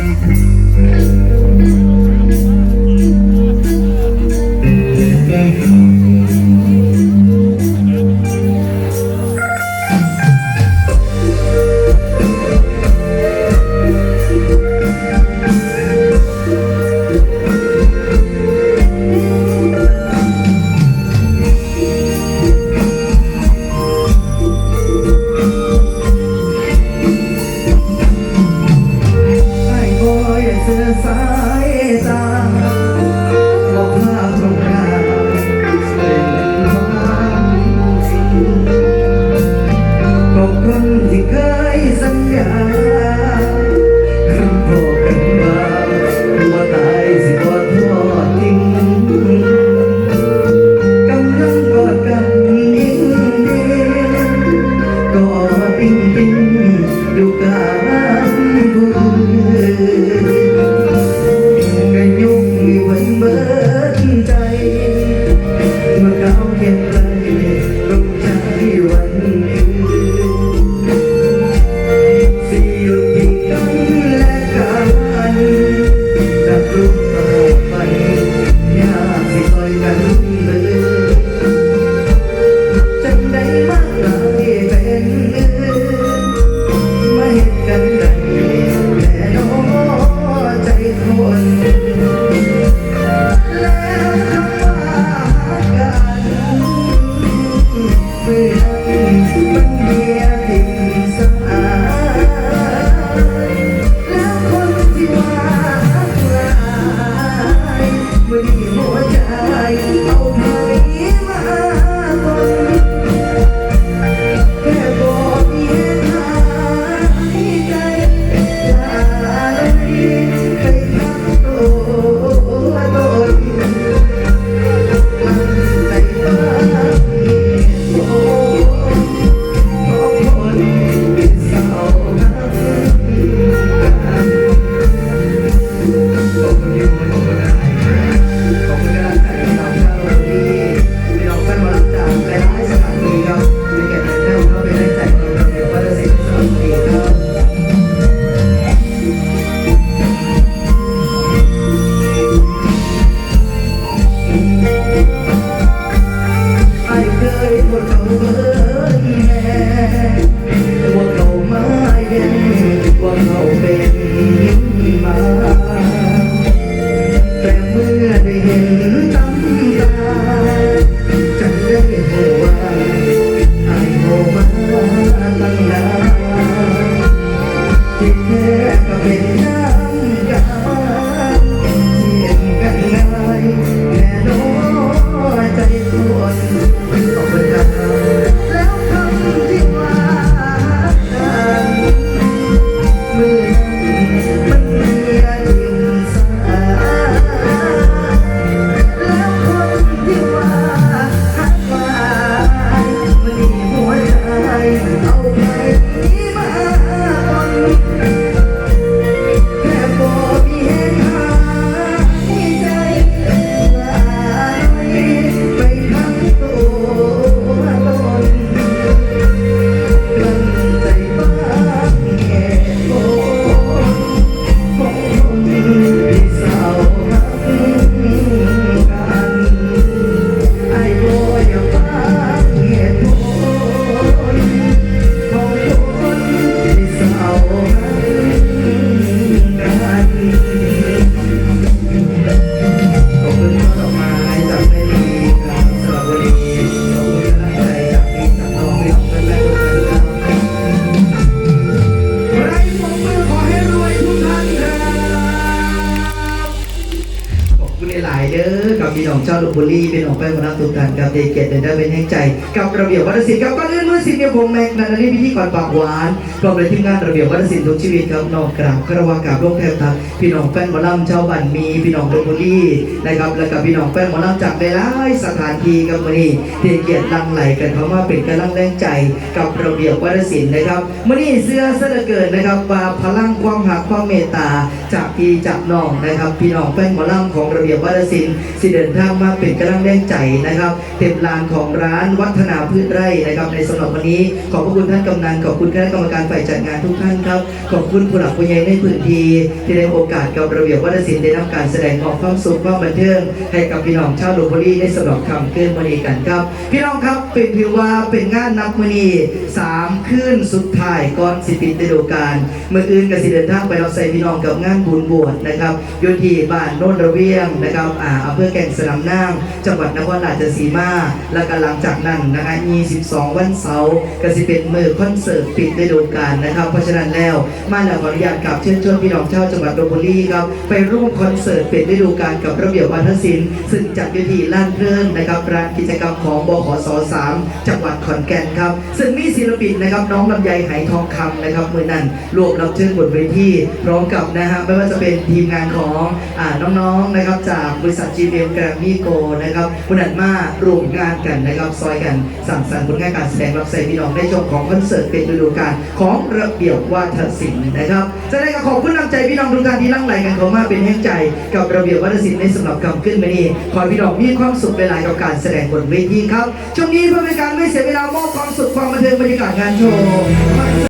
Thank you. ับพี่น้องเจ้าลพบุรีพี่น้องแป้งมานักทุกท่านกับเดเกตเดนได้เป็นแห่งใจ กับระเบียบวัฒนศิลป์กับก้อนเลื่อนมือสิบเดียวผมแม็กนันนี่พิธีกรปากหวานพร้อมเลยทีมงานระเบียบวัฒนศิลป์ทุกชีวิตครับน้องกราบคารวะกับร่วมแทบทักพี่น้องแป้งหมาล่ำชาวบ้านมีพี่น้องลพบุรีนะครับแล้วกับพี่น้องแป้งหมาล่ำจากหลายสถานที่กับมื้อนี้ที่เกียรติลังไหลกันเข้ามาเป็นกำลังแรงใจ กับระเบียบวัฒนศิลป์นะครับมื้อนี้เสื้อเสื้อเกิดนะครับว่าพลังความหักความเมตตาจากพี่จากน้องนะครับ พี่น้องแฟนหมอลำของระเบียบวัฒนศิลป์สิเดินทางมาเป็นกำลังแรงใจนะครับเต็มลานของร้านวัฒนาพืชไร่นะครับในสำหรับวันนี้ ขอบพระคุณท่านกำนันขอบคุณคณะกรรมการฝ่ายจัดงานทุกท่านครับ ขอบคุณผู้หลักผู้ใหญ่ในพื้นที่ที่ได้โอกาสกับระเบียบวัฒนศิลป์ได้นำการแสดงออกความสุขความบันเทิงให้กับพี่น้องชาวลพบุรีได้สนองคำเกินมณีกันครับ พี่น้องครับเป็นถือว่าเป็นงานนับมณีสามคืนสุดท้ายก่อนสิปิดฤดูกาลเมื่ออื่นกสิเดินทางไปรับใส่พี่น้องกับงานบุญบวชนะครับอยู่ที่บ้านโนนระเวียงนะครับอ่าอำเภอแก่งสนามนางจังหวัดนครราชสีมา และก็หลังจากนั้นนะฮะ22 วันเสาร์ก็สิเป็นมือคอนเสิร์ตปิดฤดูกาลนะครับ เพราะฉะนั้นแล้วมาแล้วขออนุญาตกับเชิญชวนพี่น้องชาวจังหวัดลพบุรีครับไปร่วมคอนเสิร์ตปิดฤดูกาลกับระเบียบวัฒนศิลป์ซึ่งจัดอยู่ที่ลานเพลินนะครับร้านกิจกรรมของบขส3จังหวัดขอนแก่นครับซึ่งมีศิลปินนะครับน้องลำไยไหทองคำนะครับมือนั้นรวมรับเชิญบนเวทีพร้อมกับนะฮะไม่ว่าจะเป็นทีมงานของอน้องๆนะครับจากบริษัท GM แกรมมี่โกนะครับมือนั้นมารวมงานกันนะครับซอยกันสั่งสรรค์ผลงานการแสดงรับใส่พี่น้องได้ชมของคอนเสิร์ตเป็นฤดูกาลของระเบียบวาทศิลป์นะครับจะได้ก็ขอบคุณน้ำใจพี่น้องทุกท่านที่ลั่งไหลกันเข้ามาเป็นแห่งใจกับระเบียบวัฒนศิลป์ในสำหรับคำขึ้นมานี้ขอพี่น้องมีความสุขเวลากับการแสดงบนเวทีครับช่วงนี้เพื่อเป็นการไม่เสียเวลามอบความสุขความบันเทิงบรรยากาศงานโชว์